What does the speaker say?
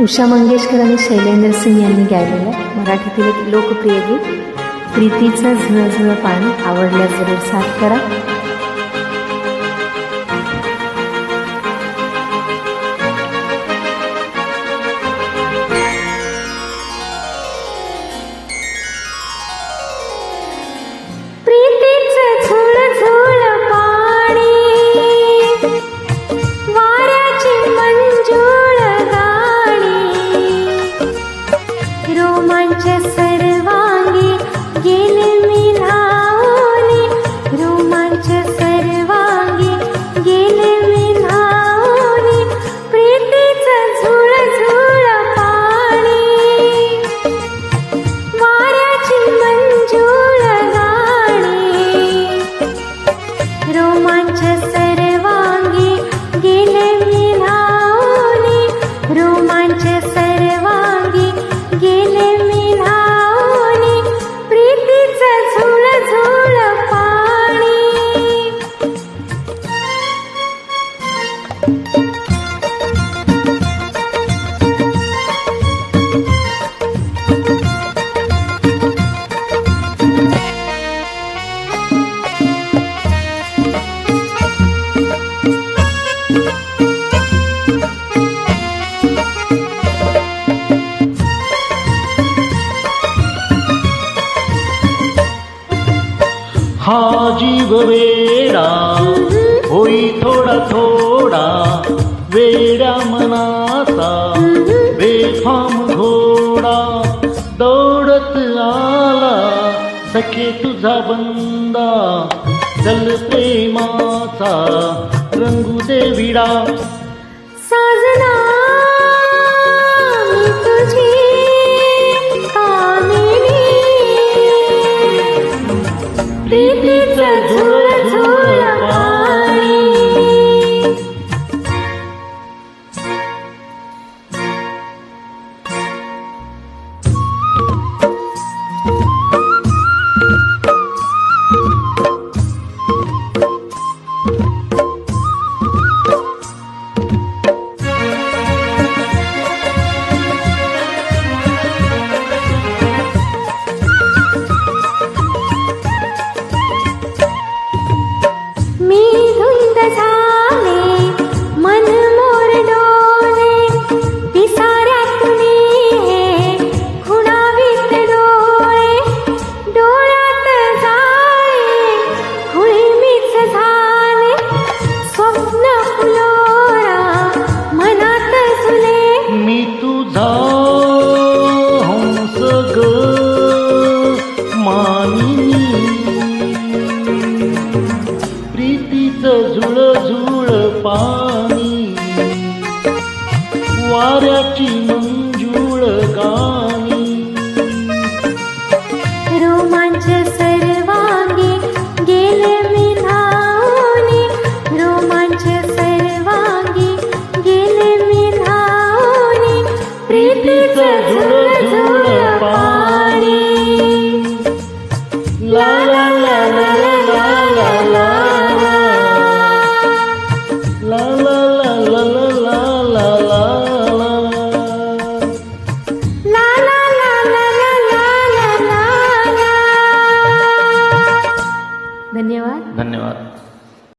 उषा मंगेशकर आणि शैलेंद्र सिंग यांनी गायलेलं मराठीतील एक लोकप्रिय गीत प्रीतीचं झळझळ पाणी आवडल्यास जरूर साथ करा. हा जीव वेडा होई थोडा थोडा वेड्या मनाचा बेफाम घोडा दौडत आला सखे तुझा बंदा चल प्रेमाचा रंगू दे विडा. साजना हंस ग मानिनी प्रीतीचं झुळझुळ पाणी वाऱ्याची धन्यवाद. धन्यवाद